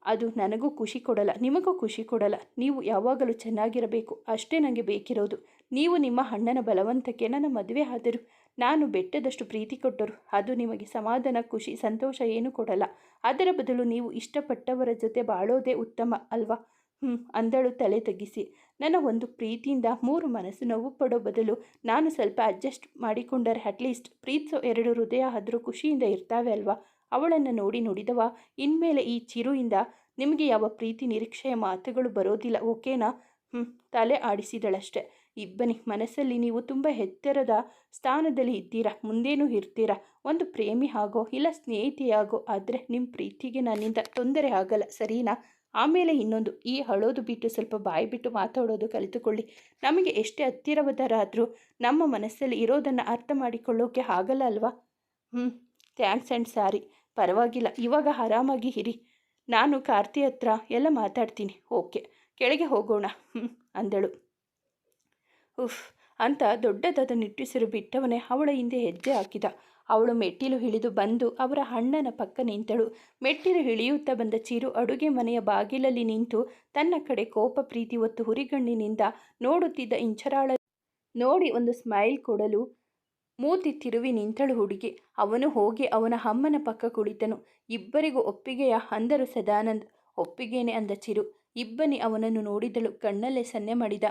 ಅದು ನನಗೂ ಖುಷಿ ಕೊಡಲ್ಲ. ನಿಮಗೂ ಖುಷಿ ಕೊಡಲ್ಲ. ನೀವು ಯಾವಾಗಲೂ ಚೆನ್ನಾಗಿರಬೇಕು. ಅಷ್ಟೇ ನನಗೆ ಬೇಕಿರೋದು. ನೀವು ನಿಮ್ಮ ಅಣ್ಣನ ಬಲವಂತಕ್ಕೆ ನನ್ನ ಮದುವೆ ಆದರು. ನಾನು ಬೆಟ್ಟದಷ್ಟು ಪ್ರೀತಿ ಕೊಟ್ಟರು. ಅದು ನಿಮಗೆ ಸಮಾಧಾನ, ಖುಷಿ, ಸಂತೋಷ ಏನು ಕೊಡಲ್ಲ. ಅದರ ಬದಲು ನೀವು ಇಷ್ಟಪಟ್ಟವರ ಜೊತೆ ಬಾಳೋದೇ ಉತ್ತಮ, ಅಲ್ವಾ? ಹ್ಞೂ ಅಂದಳು ತಲೆ ತಗ್ಗಿಸಿ. ನನ್ನ ಒಂದು ಪ್ರೀತಿಯಿಂದ ಮೂರು ಮನಸ್ಸು ನೋವು ಪಡೋ ಬದಲು ನಾನು ಸ್ವಲ್ಪ ಅಡ್ಜಸ್ಟ್ ಮಾಡಿಕೊಂಡರೆ ಅಟ್ಲೀಸ್ಟ್ ಪ್ರೀತಿಸೋ ಎರಡು ಹೃದಯ ಆದರೂ ಖುಷಿಯಿಂದ ಇರ್ತಾವೆ, ಅಲ್ವಾ? ಅವಳನ್ನು ನೋಡಿ ನುಡಿದವ. ಇನ್ಮೇಲೆ ಈ ಚಿರುಯಿಂದ ನಿಮಗೆ ಯಾವ ಪ್ರೀತಿ ನಿರೀಕ್ಷೆಯ ಮಾತುಗಳು ಬರೋದಿಲ್ಲ, ಓಕೆನಾ? ಹ್ಞೂ ತಲೆ ಆಡಿಸಿದಳಷ್ಟೆ. ಇಬ್ಬನಿ ಮನಸ್ಸಲ್ಲಿ ನೀವು ತುಂಬ ಎತ್ತರದ ಸ್ಥಾನದಲ್ಲಿ ಇದ್ದೀರಾ, ಮುಂದೇನು ಇರ್ತೀರಾ? ಒಂದು ಪ್ರೇಮಿ ಆಗೋ ಇಲ್ಲ ಸ್ನೇಹಿತೆಯಾಗೋ ಆದರೆ ನಿಮ್ಮ ಪ್ರೀತಿಗೆ ನನ್ನಿಂದ ತೊಂದರೆ ಆಗಲ್ಲ, ಸರಿನಾ? ಆಮೇಲೆ ಇನ್ನೊಂದು, ಈ ಹಳೋದು ಬಿಟ್ಟು ಸ್ವಲ್ಪ ಬಾಯಿ ಬಿಟ್ಟು ಮಾತಾಡೋದು ಕಲಿತುಕೊಳ್ಳಿ. ನಮಗೆ ಎಷ್ಟೇ ಹತ್ತಿರವಾದರಾದರೂ ನಮ್ಮ ಮನಸ್ಸಲ್ಲಿ ಇರೋದನ್ನು ಅರ್ಥ ಮಾಡಿಕೊಳ್ಳೋಕೆ ಆಗಲ್ಲ ಅಲ್ವಾ? ಹ್ಞೂ ಥ್ಯಾಂಕ್ಸ್ ಆ್ಯಂಡ್ ಸಾರಿ. ಪರವಾಗಿಲ್ಲ, ಇವಾಗ ಆರಾಮಾಗಿ ಇರಿ. ನಾನು ಕಾರ್ತಿ ಹತ್ರ ಎಲ್ಲ ಮಾತಾಡ್ತೀನಿ. ಓಕೆ, ಕೆಳಗೆ ಹೋಗೋಣ. ಹ್ಞೂ ಅಂದಳು. ಉಫ್, ಅಂತ ದೊಡ್ಡದಾದ ನಿಟ್ಟುಸಿರು ಬಿಟ್ಟವನೇ ಅವಳ ಹಿಂದೆ ಹೆಜ್ಜೆ ಹಾಕಿದ. ಅವಳು ಮೆಟ್ಟಿಲು ಇಳಿದು ಬಂದು ಅವರ ಅಣ್ಣನ ಪಕ್ಕ ನಿಂತಳು. ಮೆಟ್ಟಿಲು ಇಳಿಯುತ್ತಾ ಬಂದ ಚೀರು ಅಡುಗೆ ಮನೆಯ ಬಾಗಿಲಲ್ಲಿ ನಿಂತು ತನ್ನ ಕಡೆ ಕೋಪ, ಪ್ರೀತಿ ಒತ್ತು ಹುರಿಗಣ್ಣಿನಿಂದ ನೋಡುತ್ತಿದ್ದ ಇಂಚರಾಳ ನೋಡಿ ಒಂದು ಸ್ಮೈಲ್ ಕೊಡಲು ಮೂತಿ ತಿರುವಿ ನಿಂತಳು ಹುಡುಗಿ. ಅವನು ಹೋಗಿ ಅವನ ಅಮ್ಮನ ಪಕ್ಕ ಕುಳಿತನು. ಇಬ್ಬರಿಗೂ ಒಪ್ಪಿಗೆಯ ಅಂದರು ಸದಾನಂದ್. ಒಪ್ಪಿಗೆನೆ ಅಂದ ಚಿರು. ಇಬ್ಬನಿ ಅವನನ್ನು ನೋಡಿದಳು. ಕಣ್ಣಲ್ಲೇ ಸನ್ನೆ ಮಾಡಿದ.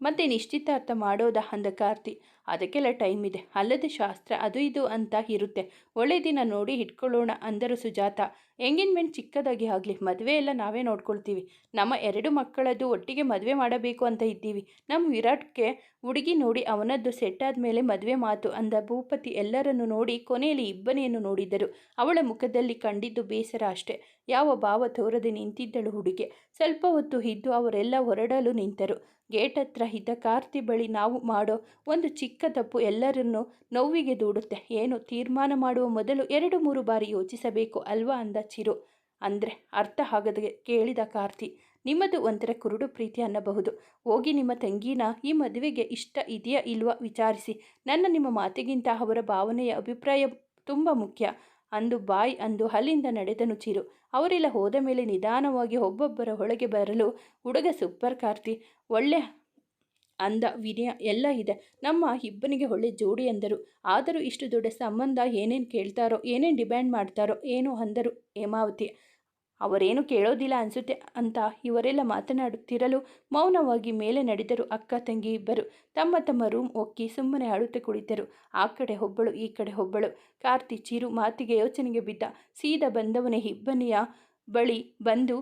ಮತ್ತೆ ನಿಶ್ಚಿತಾರ್ಥ ಮಾಡೋದ ಅಂದ ಕಾರ್ತಿ. ಅದಕ್ಕೆಲ್ಲ ಟೈಮ್ ಇದೆ. ಅಲ್ಲದೆ ಶಾಸ್ತ್ರ ಅದು ಇದು ಅಂತ ಇರುತ್ತೆ. ಒಳ್ಳೆ ದಿನ ನೋಡಿ ಇಟ್ಕೊಳ್ಳೋಣ ಅಂದರು ಸುಜಾತ. ಎಂಗೇಜ್ಮೆಂಟ್ ಚಿಕ್ಕದಾಗಿ ಆಗಲಿ, ಮದುವೆ ಎಲ್ಲ ನಾವೇ ನೋಡ್ಕೊಳ್ತೀವಿ. ನಮ್ಮ ಎರಡು ಮಕ್ಕಳದ್ದು ಒಟ್ಟಿಗೆ ಮದುವೆ ಮಾಡಬೇಕು ಅಂತ ಇದ್ದೀವಿ. ನಮ್ಮ ವಿರಾಟ್ಗೆ ಹುಡುಗಿ ನೋಡಿ ಅವನದ್ದು ಸೆಟ್ ಆದಮೇಲೆ ಮದುವೆ ಮಾತು ಅಂದ ಭೂಪತಿ ಎಲ್ಲರನ್ನು ನೋಡಿ ಕೊನೆಯಲ್ಲಿ ಇಬ್ಬನಿಯನ್ನು ನೋಡಿದರು ಅವಳ ಮುಖದಲ್ಲಿ ಕಂಡಿದ್ದು ಬೇಸರ ಅಷ್ಟೆ. ಯಾವ ಭಾವ ತೋರದೆ ನಿಂತಿದ್ದಳು ಹುಡುಗಿ. ಸ್ವಲ್ಪ ಹೊತ್ತು ಇದ್ದು ಅವರೆಲ್ಲ ಹೊರಡಲು ನಿಂತರು. ಗೇಟ್ ಹತ್ರ ಇದ್ದ ಕಾರ್ತಿ ಬಳಿ ನಾವು ಮಾಡೋ ಒಂದು ಚಿಕ್ಕ ತಪ್ಪು ಎಲ್ಲರನ್ನೂ ನೋವಿಗೆ ದೂಡುತ್ತೆ. ಏನು, ತೀರ್ಮಾನ ಮಾಡುವ ಮೊದಲು ಎರಡು ಮೂರು ಬಾರಿ ಯೋಚಿಸಬೇಕು ಅಲ್ವಾ ಅಂದ ಚಿರು. ಅಂದರೆ ಅರ್ಥ ಆಗದೆ ಕೇಳಿದ ಕಾರ್ತಿ, ನಿಮ್ಮದು ಒಂಥರ ಕುರುಡು ಪ್ರೀತಿ ಅನ್ನಬಹುದು. ಹೋಗಿ ನಿಮ್ಮ ತಂಗಿನ ಈ ಮದುವೆಗೆ ಇಷ್ಟ ಇದೆಯಾ ಇಲ್ವಾ ವಿಚಾರಿಸಿ. ನನ್ನ ನಿಮ್ಮ ಮಾತಿಗಿಂತ ಅವರ ಭಾವನೆಯ ಅಭಿಪ್ರಾಯ ತುಂಬ ಮುಖ್ಯ. ಅಂದು ಬಾಯ್ ಅಂದು ಅಲ್ಲಿಂದ ನಡೆದನು ಚಿರು. ಅವರೆಲ್ಲ ಹೋದ ಮೇಲೆ ನಿಧಾನವಾಗಿ ಒಬ್ಬೊಬ್ಬರ ಒಳಗೆ ಬರಲು, ಹುಡುಗ ಸೂಪರ್ ಕಾರ್ತಿ, ಒಳ್ಳೆ ಅಂದ ವಿನಯ ಎಲ್ಲ ಇದೆ. ನಮ್ಮ ಇಬ್ಬನಿಗೆ ಒಳ್ಳೆ ಜೋಡಿ ಅಂದರು. ಆದರೂ ಇಷ್ಟು ದೊಡ್ಡ ಸಂಬಂಧ ಏನೇನು ಕೇಳ್ತಾರೋ, ಏನೇನು ಡಿಮ್ಯಾಂಡ್ ಮಾಡ್ತಾರೋ, ಏನು ಅಂದರು ಹೇಮಾವತಿ. ಅವರೇನು ಕೇಳೋದಿಲ್ಲ ಅನಿಸುತ್ತೆ ಅಂತ ಇವರೆಲ್ಲ ಮಾತನಾಡುತ್ತಿರಲು ಮೌನವಾಗಿ ಮೇಲೆ ನಡೆದರು ಅಕ್ಕ ತಂಗಿ ಇಬ್ಬರು ತಮ್ಮ ತಮ್ಮ ರೂಮ್ ಒಕ್ಕಿ ಸುಮ್ಮನೆ ಅಳುತ್ತೆ ಕುಳಿತರು. ಆ ಕಡೆ ಒಬ್ಬಳು, ಈ ಕಡೆ ಒಬ್ಬಳು. ಕಾರ್ತಿ ಚಿರು ಮಾತಿಗೆ ಯೋಚನೆಗೆ ಬಿದ್ದ. ಸೀದಾ ಬಂದವನೇ ಇಬ್ಬನಿಯ ಬಳಿ ಬಂದು,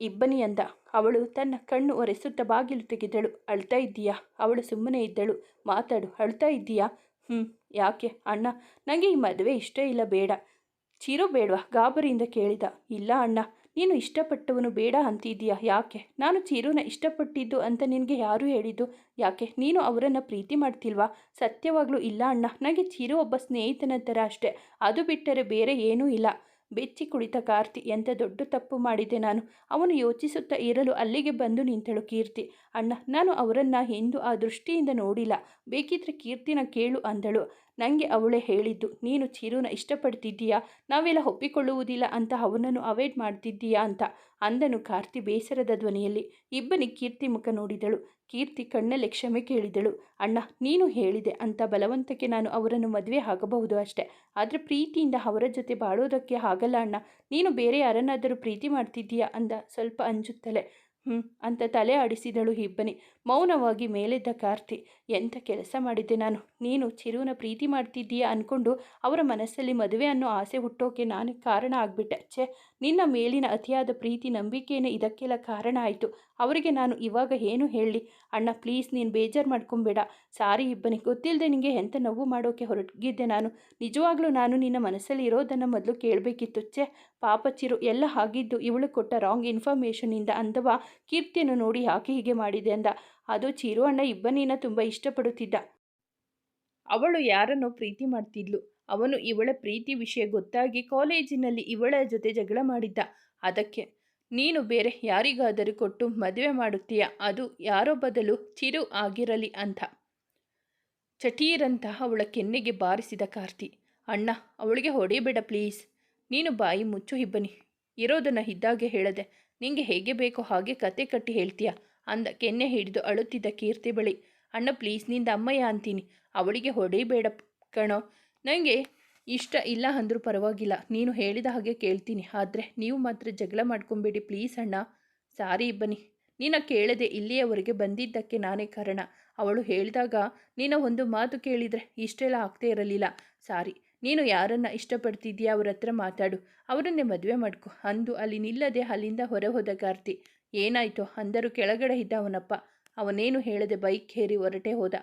ಇಬ್ಬನಿ ಅಂದ. ಅವಳು ತನ್ನ ಕಣ್ಣು ಒರೆಸುತ್ತ ಬಾಗಿಲು ತೆಗೆದಳು. ಅಳ್ತಾ ಇದ್ದೀಯಾ? ಅವಳು ಸುಮ್ಮನೆ ಇದ್ದಳು. ಮಾತಾಡು. ಅಳ್ತಾ ಇದ್ದೀಯಾ? ಹ್ಞೂ ಯಾಕೆ? ಅಣ್ಣ ನನಗೆ ಈ ಮದುವೆ ಇಷ್ಟ ಇಲ್ಲ, ಬೇಡ. ಚಿರು ಬೇಡವಾ, ಗಾಬರಿಯಿಂದ ಕೇಳಿದ. ಇಲ್ಲ ಅಣ್ಣ, ನೀನು ಇಷ್ಟಪಟ್ಟವನು ಬೇಡ ಅಂತಿದ್ದೀಯಾ? ಯಾಕೆ? ನಾನು ಚೀರುನ ಇಷ್ಟಪಟ್ಟಿದ್ದು ಅಂತ ನಿನಗೆ ಯಾರು ಹೇಳಿದ್ದು? ಯಾಕೆ? ನೀನು ಅವರನ್ನು ಪ್ರೀತಿ ಮಾಡ್ತಿಲ್ವಾ? ಸತ್ಯವಾಗ್ಲೂ ಇಲ್ಲ ಅಣ್ಣ ನನಗೆ ಚೀರು ಒಬ್ಬ ಸ್ನೇಹಿತನ ಥರ ಅಷ್ಟೇ. ಅದು ಬಿಟ್ಟರೆ ಬೇರೆ ಏನೂ ಇಲ್ಲ. ಬೆಚ್ಚಿ ಕುಳಿತ ಕಾರ್ತಿ ಎಂಥ ದೊಡ್ಡ ತಪ್ಪು ಮಾಡಿದೆ ನಾನು. ಅವನು ಯೋಚಿಸುತ್ತಾ ಇರಲು ಅಲ್ಲಿಗೆ ಬಂದು ನಿಂತಳು ಕೀರ್ತಿ. ಅಣ್ಣ, ನಾನು ಅವರನ್ನು ಎಂದು ಆ ದೃಷ್ಟಿಯಿಂದ ನೋಡಿಲ್ಲ. ಬೇಕಿದ್ರೆ ಕೀರ್ತಿನ ಕೇಳು ಅಂದಳು. ನನಗೆ ಅವಳೇ ಹೇಳಿದ್ದು, ನೀನು ಚಿರುನ ಇಷ್ಟಪಡ್ತಿದ್ದೀಯಾ? ನಾವೆಲ್ಲ ಒಪ್ಪಿಕೊಳ್ಳುವುದಿಲ್ಲ ಅಂತ ಅವನನ್ನು ಅವಾಯ್ಡ್ ಮಾಡ್ತಿದ್ದೀಯಾ ಅಂತ ಅಂದನು ಕಾರ್ತಿ ಬೇಸರದ ಧ್ವನಿಯಲ್ಲಿ. ಇಬ್ಬನಿ ಕೀರ್ತಿ ಮುಖ ನೋಡಿದಳು. ಕೀರ್ತಿ ಕಣ್ಣಲ್ಲಿ ಕ್ಷಮೆ ಕೇಳಿದಳು. ಅಣ್ಣ, ನೀನು ಹೇಳಿದೆ ಅಂತ ಬಲವಂತಕ್ಕೆ ನಾನು ಅವರನ್ನು ಮದುವೆ ಆಗಬಹುದು ಅಷ್ಟೆ. ಆದರೆ ಪ್ರೀತಿಯಿಂದ ಅವರ ಜೊತೆ ಬಾಳೋದಕ್ಕೆ ಆಗಲ್ಲ ಅಣ್ಣ. ನೀನು ಬೇರೆ ಯಾರನ್ನಾದರೂ ಪ್ರೀತಿ ಮಾಡ್ತಿದ್ದೀಯಾ ಅಂದ ಸ್ವಲ್ಪ ಅಂಜುತ್ತಲೇ. ಹ್ಞೂ ಅಂತ ತಲೆ ಆಡಿಸಿದಳು ಇಬ್ಬನಿ. ಮೌನವಾಗಿ ಮೇಲೆದ್ದ ಕಾರ್ತಿ ಎಂಥ ಕೆಲಸ ಮಾಡಿದ್ದೆ ನಾನು? ನೀನು ಚಿರುನ ಪ್ರೀತಿ ಮಾಡ್ತಿದ್ದೀಯಾ? ಅಂದ್ಕೊಂಡು ಅವರ ಮನಸ್ಸಲ್ಲಿ ಮದುವೆ ಅನ್ನೋ ಆಸೆ ಹುಟ್ಟೋಕೆ ನಾನು ಕಾರಣ ಆಗಿಬಿಟ್ಟೆ. ಛೇ ನಿನ್ನ ಮೇಲಿನ ಅತಿಯಾದ ಪ್ರೀತಿ, ನಂಬಿಕೆಯೇ ಇದಕ್ಕೆಲ್ಲ ಕಾರಣ ಆಯಿತು. ಅವರಿಗೆ ನಾನು ಇವಾಗ ಏನು ಹೇಳಲಿ ಅಣ್ಣ ಪ್ಲೀಸ್ ನೀನು ಬೇಜಾರು ಮಾಡ್ಕೊಂಬೇಡ. ಸಾರಿ ಇಬ್ಬನಿ ಗೊತ್ತಿಲ್ಲದೆ ನಿನಗೆ ಎಂಥ ನೋವು ಮಾಡೋಕೆ ಹೊರಗಿದ್ದೆ ನಾನು. ನಿಜವಾಗ್ಲೂ ನಾನು ನಿನ್ನ ಮನಸ್ಸಲ್ಲಿ ಇರೋದನ್ನು ಮೊದಲು ಕೇಳಬೇಕಿತ್ತು. ಛೇ, ಪಾಪ ಚಿರು, ಎಲ್ಲ ಆಗಿದ್ದು ಇವಳು ಕೊಟ್ಟ ರಾಂಗ್ ಇನ್ಫಾರ್ಮೇಷನಿಂದ ಅಂದವ? ಕೀರ್ತಿಯನ್ನು ನೋಡಿ ಯಾಕೆ ಹೀಗೆ ಮಾಡಿದೆ ಅಂದ? ಅದು ಚಿರು ಅಣ್ಣ ಇಬ್ಬನಿನ ತುಂಬ ಇಷ್ಟಪಡುತ್ತಿದ್ದ. ಅವಳು ಯಾರನ್ನು ಪ್ರೀತಿ ಮಾಡ್ತಿದ್ಲು? ಅವನು ಇವಳ ಪ್ರೀತಿ ವಿಷಯ ಗೊತ್ತಾಗಿ ಕಾಲೇಜಿನಲ್ಲಿ ಇವಳ ಜೊತೆ ಜಗಳ ಮಾಡಿದ್ದ. ಅದಕ್ಕೆ, ನೀನು ಬೇರೆ ಯಾರಿಗಾದರೂ ಕೊಟ್ಟು ಮದುವೆ ಮಾಡುತ್ತೀಯ? ಅದು ಯಾರೋ ಬದಲು ಚಿರು ಆಗಿರಲಿ ಅಂತ ಚಟೀರಂತಹ ಅವಳ ಕೆನ್ನೆಗೆ ಬಾರಿಸಿದ ಕಾರ್ತಿ, ಅಣ್ಣ, ಅವಳಿಗೆ ಹೊಡೆಯಬೇಡ ಪ್ಲೀಸ್. ನೀನು ಬಾಯಿ ಮುಚ್ಚು, ಇಬ್ಬನಿ. ಇರೋದನ್ನು ಇದ್ದಾಗೆ ಹೇಳದೆ, ನಿಂಗೆ ಹೇಗೆ ಬೇಕೋ ಹಾಗೆ ಕತೆ ಕಟ್ಟಿ ಹೇಳ್ತೀಯ ಅಂದ ಕೆನ್ನೆ ಹಿಡಿದು ಅಳುತ್ತಿದ್ದ ಕೀರ್ತಿ ಬಳಿ, ಅಣ್ಣ, ಪ್ಲೀಸ್, ನಿಂದ ಅಮ್ಮಯ್ಯ ಅಂತೀನಿ. ಅವಳಿಗೆ ಹೊಡೆಯಬೇಡ ಕಣೋ. ನನಗೆ ಇಷ್ಟ ಇಲ್ಲ ಅಂದರೂ ಪರವಾಗಿಲ್ಲ. ನೀನು ಹೇಳಿದ ಹಾಗೆ ಕೇಳ್ತೀನಿ. ಆದರೆ ನೀವು ಮಾತ್ರ ಜಗಳ ಮಾಡ್ಕೊಬೇಡಿ ಪ್ಲೀಸ್ ಅಣ್ಣ. ಸಾರಿ ಬನ್ನಿ. ನಿನ್ನ ಕೇಳದೆ ಇಲ್ಲಿಯವರೆಗೆ ಬಂದಿದ್ದಕ್ಕೆ ನಾನೇ ಕಾರಣ. ಅವಳು ಹೇಳಿದಾಗ ನಿನ್ನ ಒಂದು ಮಾತು ಕೇಳಿದರೆ ಇಷ್ಟೆಲ್ಲ ಆಗ್ತೇ ಇರಲಿಲ್ಲ. ಸಾರಿ. ನೀನು ಯಾರನ್ನ ಇಷ್ಟಪಡ್ತಿದ್ದೀಯಾ ಅವ್ರ ಹತ್ರ ಮಾತಾಡು. ಅವರನ್ನೇ ಮದುವೆ ಮಾಡ್ಕೊ. ಅಂದು ಅಲ್ಲಿ ನಿಲ್ಲದೆ ಅಲ್ಲಿಂದ ಹೊರ ಹೋದ ಕಾರ್ತಿ. ಏನಾಯಿತು? ಅಂದರು ಕೆಳಗಡೆ ಇದ್ದ ಅವನಪ್ಪ. ಅವನೇನು ಹೇಳದೆ ಬೈಕ್ ಹೇರಿ ಹೊರಟೆ ಹೋದ.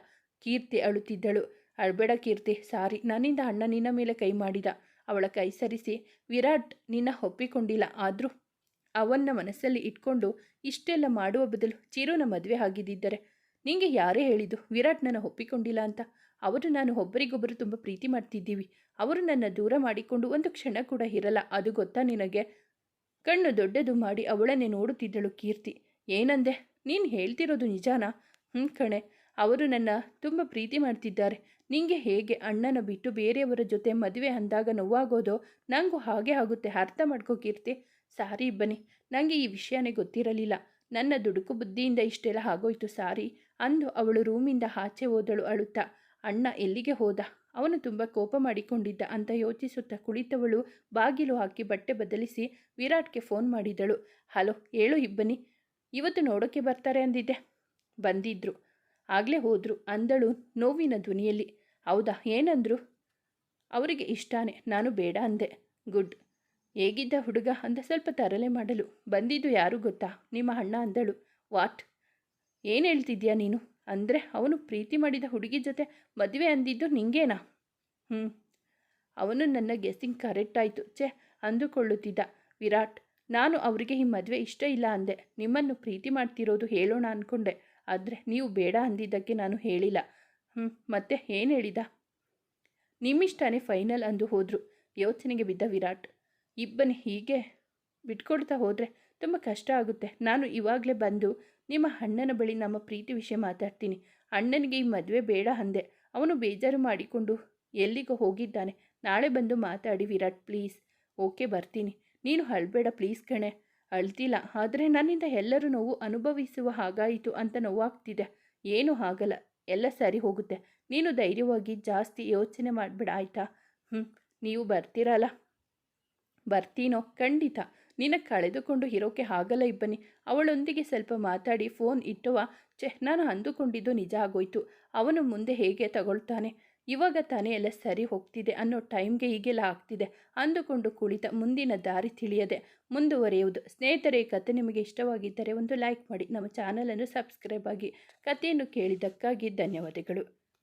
ಕೀರ್ತಿ ಅಳುತ್ತಿದ್ದಳು. ಅಳ್ಬೇಡ ಕೀರ್ತಿ, ಸಾರಿ. ನನ್ನಿಂದ ಅಣ್ಣ ನಿನ್ನ ಮೇಲೆ ಕೈ ಮಾಡಿದ. ಅವಳ ಕೈ ಸರಿಸಿ, ವಿರಾಟ್ ನಿನ್ನ ಒಪ್ಪಿಕೊಂಡಿಲ್ಲ. ಆದರೂ ಅವನ್ನ ಮನಸ್ಸಲ್ಲಿ ಇಟ್ಕೊಂಡು ಇಷ್ಟೆಲ್ಲ ಮಾಡುವ ಬದಲು ಚಿರುನ ಮದುವೆ ಆಗಿದ್ದಿದ್ದರೆ ನಿಂಗೆ ಯಾರೇ ಹೇಳಿದ್ದು, ವಿರಾಟ್ ನನ್ನ ಒಪ್ಪಿಕೊಂಡಿಲ್ಲ ಅಂತ. ಅವರು ನಾನು ಒಬ್ಬರಿಗೊಬ್ಬರು ತುಂಬ ಪ್ರೀತಿ ಮಾಡ್ತಿದ್ದೀವಿ. ಅವರು ನನ್ನ ದೂರ ಮಾಡಿಕೊಂಡು ಒಂದು ಕ್ಷಣ ಕೂಡ ಇರಲ್ಲ. ಅದು ಗೊತ್ತಾ ನಿನಗೆ? ಕಣ್ಣು ದೊಡ್ಡದು ಮಾಡಿ ಅವಳನ್ನೇ ನೋಡುತ್ತಿದ್ದಳು ಕೀರ್ತಿ. ಏನಂದೆ? ನೀನು ಹೇಳ್ತಿರೋದು ನಿಜಾನಾ? ಹ್ಞೂ ಕಣೆ. ಅವರು ನನ್ನ ತುಂಬ ಪ್ರೀತಿ ಮಾಡ್ತಿದ್ದಾರೆ. ನಿಂಗೆ ಹೇಗೆ ಅಣ್ಣನ ಬಿಟ್ಟು ಬೇರೆಯವರ ಜೊತೆ ಮದುವೆ ಅಂದಾಗ ನೋವಾಗೋದೋ? ನನಗೂ ಹಾಗೆ ಆಗುತ್ತೆ, ಅರ್ಥ ಮಾಡ್ಕೋ ಕೀರ್ತಿ. ಸಾರಿ ಬನ್ನಿ ನನಗೆ ಈ ವಿಷಯನೇ ಗೊತ್ತಿರಲಿಲ್ಲ. ನನ್ನ ದುಡುಕು ಬುದ್ಧಿಯಿಂದ ಇಷ್ಟೆಲ್ಲ ಆಗೋಯ್ತು, ಸಾರಿ ಅಂದು ಅವಳು ರೂಮಿಂದ ಆಚೆ ಹೋದಳು ಅಳುತ್ತಾ. ಅಣ್ಣ ಎಲ್ಲಿಗೆ ಹೋದ? ಅವನು ತುಂಬ ಕೋಪ ಮಾಡಿಕೊಂಡಿದ್ದ ಅಂತ ಯೋಚಿಸುತ್ತಾ ಕುಳಿತವಳು ಬಾಗಿಲು ಹಾಕಿ ಬಟ್ಟೆ ಬದಲಿಸಿ ವಿರಾಟ್ಗೆ ಫೋನ್ ಮಾಡಿದಳು. ಹಲೋ, ಹೇಳು ಇಬ್ಬನಿ, ಇವತ್ತು ನೋಡೋಕ್ಕೆ ಬರ್ತಾರೆ ಅಂದಿದ್ದೆ. ಬಂದಿದ್ರು. ಆಗಲೇ ಹೋದರು. ಅಂದಳು ನೋವಿನ ಧ್ವನಿಯಲ್ಲಿ. ಹೌದಾ, ಏನಂದ್ರು? ಅವರಿಗೆ ಇಷ್ಟಾನೆ, ನಾನು ಬೇಡ ಅಂದೆ. ಗುಡ್. ಹೇಗಿದ್ದ ಹುಡುಗ ಅಂದ ಸ್ವಲ್ಪ ತರಲೆ ಮಾಡಲು. ಬಂದಿದ್ದು ಯಾರು ಗೊತ್ತಾ? ನಿಮ್ಮ ಅಣ್ಣ ಅಂದಳು. ವಾಟ್? ಏನು ಹೇಳ್ತಿದ್ಯಾ ನೀನು? ಅಂದರೆ ಅವನು ಪ್ರೀತಿ ಮಾಡಿದ ಹುಡುಗಿ ಜೊತೆ ಮದುವೆ ಅಂದಿದ್ದು ನಿಂಗೇನಾ? ಹ್ಞೂ ಅವನು ನನ್ನ ಗೆಸ್ಸಿಂಗ್ ಕರೆಕ್ಟ್ ಆಯಿತು. ಛೆ, ಅಂದುಕೊಳ್ಳುತ್ತಿದ್ದ. ವಿರಾಟ್, ನಾನು ಅವರಿಗೆ ಈ ಮದುವೆ ಇಷ್ಟ ಇಲ್ಲ ಅಂದೆ. ನಿಮ್ಮನ್ನು ಪ್ರೀತಿ ಮಾಡ್ತಿರೋದು ಹೇಳೋಣ ಅಂದ್ಕೊಂಡೆ ಆದರೆ ನೀವು ಬೇಡ ಅಂದಿದ್ದಕ್ಕೆ ನಾನು ಹೇಳಿಲ್ಲ. ಹ್ಞೂ ಮತ್ತೆ ಏನು ಹೇಳಿದ? ನಿಮ್ಮಿಷ್ಟನೇ ಫೈನಲ್ ಅಂದು ಹೋದರು. ಯೋಚನೆಗೆ ಬಿದ್ದ ವಿರಾಟ್. ಇಬ್ಬನಿ ಹೀಗೆ ಬಿಟ್ಕೊಡ್ತಾ ಹೋದರೆ ತುಂಬ ಕಷ್ಟ ಆಗುತ್ತೆ. ನಾನು ಇವಾಗಲೇ ಬಂದು ನಿಮ್ಮ ಅಣ್ಣನ ಬಳಿ ನಮ್ಮ ಪ್ರೀತಿ ವಿಷಯ ಮಾತಾಡ್ತೀನಿ. ಅಣ್ಣನಿಗೆ ಈ ಮದುವೆ ಬೇಡ ಅಂದೆ. ಅವನು ಬೇಜಾರು ಮಾಡಿಕೊಂಡು ಎಲ್ಲಿಗೋ ಹೋಗಿದ್ದಾನೆ. ನಾಳೆ ಬಂದು ಮಾತಾಡಿ ವಿರಾಟ್ ಪ್ಲೀಸ್ ಓಕೆ ಬರ್ತೀನಿ. ನೀನು ಅಳ್ಬೇಡ ಪ್ಲೀಸ್ ಕಣೆ. ಅಳ್ತಿಲ್ಲ. ಆದರೆ ನನ್ನಿಂದ ಎಲ್ಲರೂ ನೋವು ಅನುಭವಿಸುವ ಹಾಗಾಯಿತು ಅಂತ ನೋವಾಗ್ತಿದೆ. ಏನೂ ಆಗಲ್ಲ. ಎಲ್ಲ ಸರಿ ಹೋಗುತ್ತೆ. ನೀನು ಧೈರ್ಯವಾಗಿ ಜಾಸ್ತಿ ಯೋಚನೆ ಮಾಡಬೇಡ, ಆಯಿತಾ? ನೀವು ಬರ್ತೀರಲ್ಲ? ಬರ್ತೀನೋ? ಖಂಡಿತ. ನಿನ್ನ ಕಳೆದುಕೊಂಡು ಇರೋಕೆ ಆಗಲ್ಲ ಇಬ್ಬನಿ. ಅವಳೊಂದಿಗೆ ಸ್ವಲ್ಪ ಮಾತಾಡಿ, ಫೋನ್ ಇಟ್ಟುವ. ಚೆಹ್ನಾನ ನಾನು ಅಂದುಕೊಂಡಿದ್ದು ನಿಜ ಆಗೋಯ್ತು. ಅವನು ಮುಂದೆ ಹೇಗೆ ತಗೊಳ್ತಾನೆ? ಇವಾಗ ತಾನೇ ಎಲ್ಲ ಸರಿ ಹೋಗ್ತಿದೆ ಅನ್ನೋ ಟೈಮ್ಗೆ ಹೀಗೆಲ್ಲ ಆಗ್ತಿದೆ ಅಂದುಕೊಂಡು ಕುಳಿತ ಮುಂದಿನ ದಾರಿ ತಿಳಿಯದೆ ಮುಂದುವರಿಯುವುದು. ಸ್ನೇಹಿತರೆ ಕತೆ ನಿಮಗೆ ಇಷ್ಟವಾಗಿದ್ದರೆ ಒಂದು ಲೈಕ್ ಮಾಡಿ. ನಮ್ಮ ಚಾನಲನ್ನು ಸಬ್ಸ್ಕ್ರೈಬ್ ಆಗಿ. ಕಥೆಯನ್ನು ಕೇಳಿದ್ದಕ್ಕಾಗಿ ಧನ್ಯವಾದಗಳು.